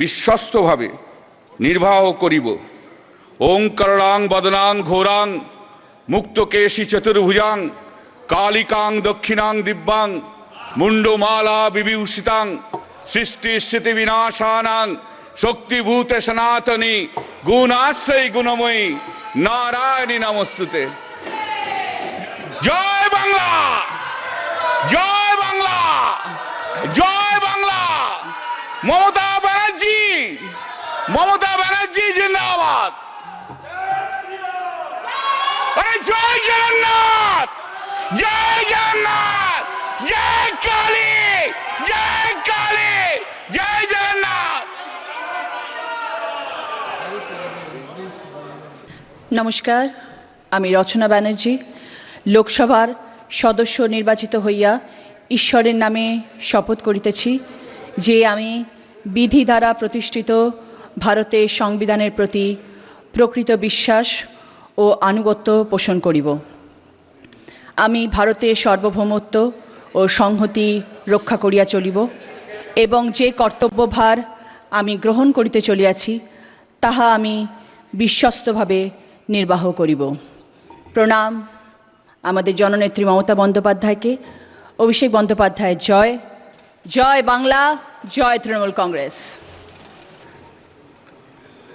বিশ্বস্তভাবে নির্বাহ করিব। ওংকরণাং বদনাং, ঘোরাং, মুক্তকেশী চতুর্ভুজাং, কালিকাং, দক্ষিণাং, দিব্যাং মুন্ডমালা বিভূষিতাং, সৃষ্টি স্থিতি বিনাশানাং, শক্তিভূতে সনাতনী, গুণাশ্রয়ী গুণময়ী, নারায়ণী নমস্তুতে। জয় বাংলা! জয় বাংলা! জয় বাংলা মমতা ব্যানার্জি মমতা ব্যানার্জি জিন্দাবাদ। আরে জয় জগন্নাথ! জয় জগন্নাথ! জয় কালী! জয় কালী! জয় জগন্নাথ! নমস্কার, আমি রচনা ব্যানার্জি। লোকসভার সদস্য নির্বাচিত হইয়া ঈশ্বরের নামে শপথ করিতেছি যে আমি বিধি দ্বারা প্রতিষ্ঠিত ভারতের সংবিধানের প্রতি প্রকৃত বিশ্বাস ও আনুগত্য পোষণ করিব। আমি ভারতের সার্বভৌমত্ব ও সংহতি রক্ষা করিয়া চলিব এবং যে কর্তব্যভার আমি গ্রহণ করিতে চলিয়াছি, তাহা আমি বিশ্বস্তভাবে নির্বাহ করিব। প্রণাম। আমাদের জননেত্রী মমতা বন্দ্যোপাধ্যায়কে। অভিষেক বন্দ্যোপাধ্যায় জয়। জয় বাংলা, জয় তৃণমূল কংগ্রেস।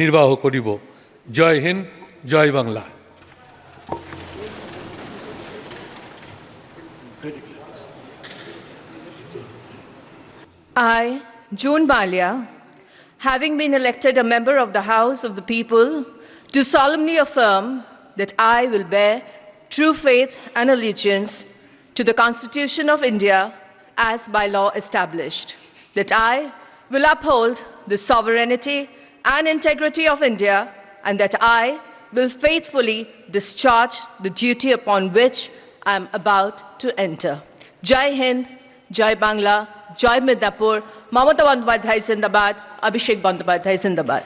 নির্বাহ করিব জয় হিন্দ জয় Bangla I, June Balia, having been elected a member of the House of the People, do solemnly affirm that I will bear true faith and allegiance to the Constitution of India as by law established, that I will uphold the sovereignty and integrity of India, and that I will faithfully discharge the duty upon which I am about to enter. Jai Hind, Jai Bangla, Jai Midnapur, Mamata Bandhupadhyay Sindabad, Abhishek Bandhupadhyay Sindabad.